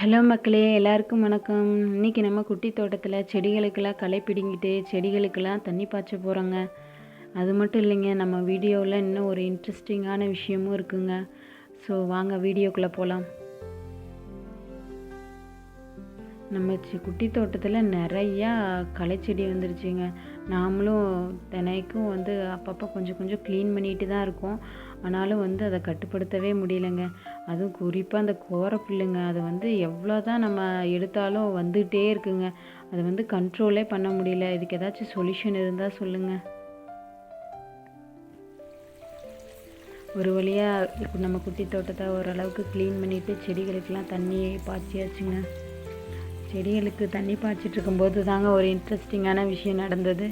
Hello மக்களே எல்லாருக்கும் வணக்கம். இன்றைக்கி நம்ம குட்டி தோட்டத்தில் செடிகளுக்கெல்லாம் களை பிடிங்கிட்டு செடிகளுக்கெல்லாம் தண்ணி பாய்ச்ச போகிறோங்க அது மட்டும் இல்லைங்க நம்ம வீடியோவில் இன்னும் ஒரு இன்ட்ரெஸ்டிங்கான விஷயமும் இருக்குங்க. ஸோ வாங்க வீடியோக்குள்ளே போகலாம் நம்ம சி- குட்டி தோட்டத்தில் நிறையா களைச்செடி வந்துருச்சுங்க. நாமளும் தினைக்கும் வந்து அப்பப்போ கொஞ்சம் கொஞ்சம் க்ளீன் பண்ணிட்டு தான் இருக்கோம். ஆனாலும் வந்து அதை கட்டுப்படுத்தவே முடியலைங்க. அதுவும் குறிப்பாக அந்த கோரப்புல்லுங்க அது வந்து எவ்வளோ தான் நம்ம எடுத்தாலும் வந்துகிட்டே இருக்குங்க. அதை வந்து கண்ட்ரோலே பண்ண முடியல. இதுக்கு ஏதாச்சும் சொல்யூஷன் இருந்தால் சொல்லுங்கள் ஒரு வழியாக இப்போ நம்ம குட்டி தோட்டத்தை ஓரளவுக்கு க்ளீன் பண்ணிவிட்டு செடிகளுக்கெல்லாம் தண்ணி பாய்ச்சியாச்சுங்க. செடிகளுக்கு தண்ணி பாய்ச்சிட்டு இருக்கும்போது தாங்க ஒரு இன்ட்ரெஸ்டிங்கான விஷயம் நடந்தது.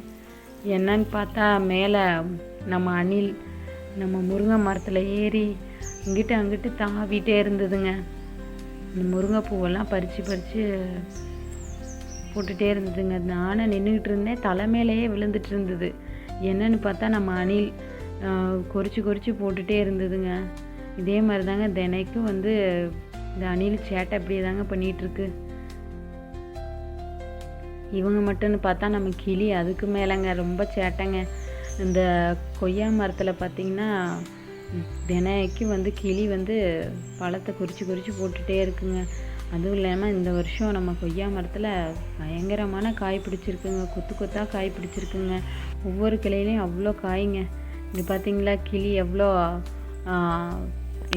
என்னன்னு பார்த்தா மேலே நம்ம அணில் நம்ம முருங்கை மரத்தில் ஏறி இங்கிட்டு அங்கிட்டு தாவிட்டே இருந்ததுங்க. இந்த முருங்கை பூவெல்லாம் பறித்து பறித்து போட்டுகிட்டே இருந்ததுங்க. நானும் நின்றுக்கிட்டு இருந்தேன். தலை மேலேயே விழுந்துட்டு இருந்தது. என்னன்னு பார்த்தா நம்ம அணில் கொறிச்சு கொறிச்சு போட்டுகிட்டே இருந்ததுங்க. இதே மாதிரி தாங்க தினைக்கும் வந்து இந்த அணில் சேட்டை அப்படியே தாங்க பண்ணிகிட்ருக்கு. இவங்க மட்டும்னு பார்த்தா நம்ம கிளி அதுக்கு மேலேங்க ரொம்ப சேட்டைங்க. இந்த கொய்யா மரத்தில் பார்த்திங்கன்னா தினைக்கு வந்து கிளி வந்து பழத்தை குறித்து குறித்து போட்டுகிட்டே இருக்குங்க. அதுவும் இல்லாமல் இந்த வருஷம் நம்ம கொய்யா மரத்தில் பயங்கரமான காய் பிடிச்சிருக்குங்க. கொத்து கொத்தாக காய் பிடிச்சிருக்குங்க. ஒவ்வொரு கிளையிலையும் அவ்வளோ காய்ங்க. இது பார்த்திங்களா கிளி எவ்வளோ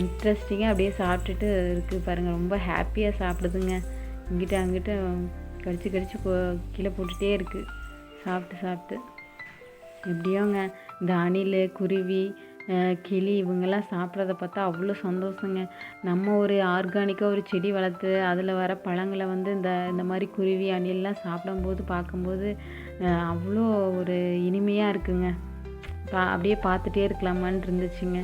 இன்ட்ரெஸ்டிங்காக அப்படியே சாப்பிட்டுட்டு இருக்குது பாருங்கள் ரொம்ப ஹாப்பியாக சாப்பிடுதுங்க. இங்கிட்ட அங்கிட்ட கடிச்சு கடிச்சு கீழே போட்டுகிட்டே இருக்குது சாப்பிட்டு சாப்பிட்டு. எப்படியோங்க இந்த அணில் குருவி கிளி இவங்கெல்லாம் சாப்பிட்றத பார்த்தா அவ்வளோ சந்தோஷங்க. நம்ம ஒரு ஆர்கானிக்காக ஒரு செடி வளர்த்து அதில் வர பழங்களை வந்து இந்த இந்த மாதிரி குருவி அணிலெலாம் சாப்பிடும்போது பார்க்கும்போது அவ்வளோ ஒரு இனிமையாக இருக்குங்க. பா அப்படியே பார்த்துட்டே இருக்கலாமான்னு இருந்துச்சுங்க.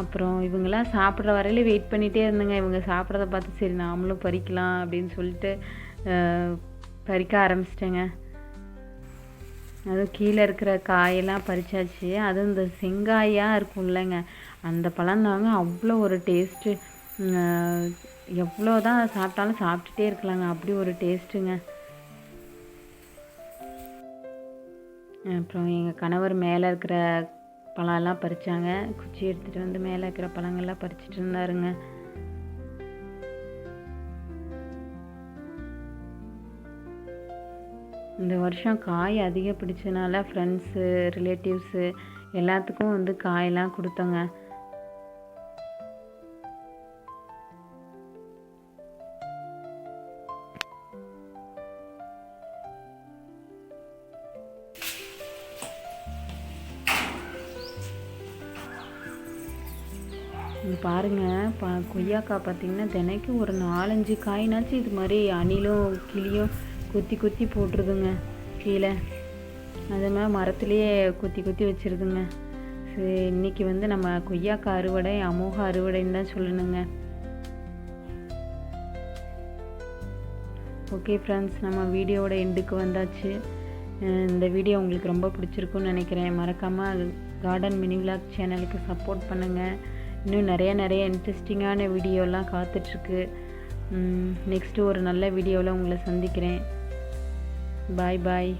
அப்புறம் இவங்கெல்லாம் சாப்பிட்ற வரையில வெயிட் பண்ணிகிட்டே இருந்தேங்க. இவங்க சாப்பிட்றத பார்த்து சரி நாமளும் பறிக்கலாம் அப்படின்னு சொல்லிட்டு பறிக்க ஆரம்பிச்சிட்டேங்க. அதுவும் கீழே இருக்கிற காயெல்லாம் பறிச்சாச்சு. அதுவும் இந்த செங்காயாக இருக்கும் இல்லைங்க அந்த பழம் தாங்க அவ்வளோ ஒரு டேஸ்ட்டு எவ்வளோ தான் சாப்பிட்டாலும் சாப்பிட்டுட்டே இருக்கலாங்க. அப்படி ஒரு டேஸ்ட்டுங்க அப்புறம் எங்கள் கணவர் மேலே இருக்கிற பழம்லாம் பறித்தாங்க குச்சி எடுத்துகிட்டு வந்து மேலே இருக்கிற பழங்கள்லாம் பறிச்சிட்டு இருந்தாருங்க. இந்த வருஷம் காய் அதிகம் பிடிச்சனால ஃப்ரெண்ட்ஸு ரிலேட்டிவ்ஸு எல்லாத்துக்கும் வந்து காயெல்லாம் கொடுத்தோங்க. இங்க பாருங்க பா கொய்யாக்காய் பார்த்தீங்கன்னா தினைக்கும் ஒரு நாலஞ்சு காயினாச்சும் இது மாதிரி அணிலும் கிளியும் குத்தி குத்தி போட்டுருதுங்க கீழே. அதே மாதிரி மரத்துலேயே குத்தி கொத்தி வச்சிருதுங்க. சரி இன்னைக்கு வந்து நம்ம கொய்யாக்காய் அறுவடை அமோக அறுவடைன்னு தான் சொல்லணுங்க. ஓகே ஃப்ரெண்ட்ஸ் நம்ம வீடியோவோட எண்டுக்கு வந்தாச்சு. இந்த வீடியோ உங்களுக்கு ரொம்ப பிடிச்சிருக்குன்னு நினைக்கிறேன். மறக்காமல் கார்டன் மினி விளாக் சேனலுக்கு சப்போர்ட் பண்ணுங்கள் இன்னும் நிறைய நிறைய இன்ட்ரெஸ்டிங்கான வீடியோலாம் காத்துட்ருக்கு நெக்ஸ்ட்டு ஒரு நல்ல வீடியோவில் உங்களை சந்திக்கிறேன். Bye-bye.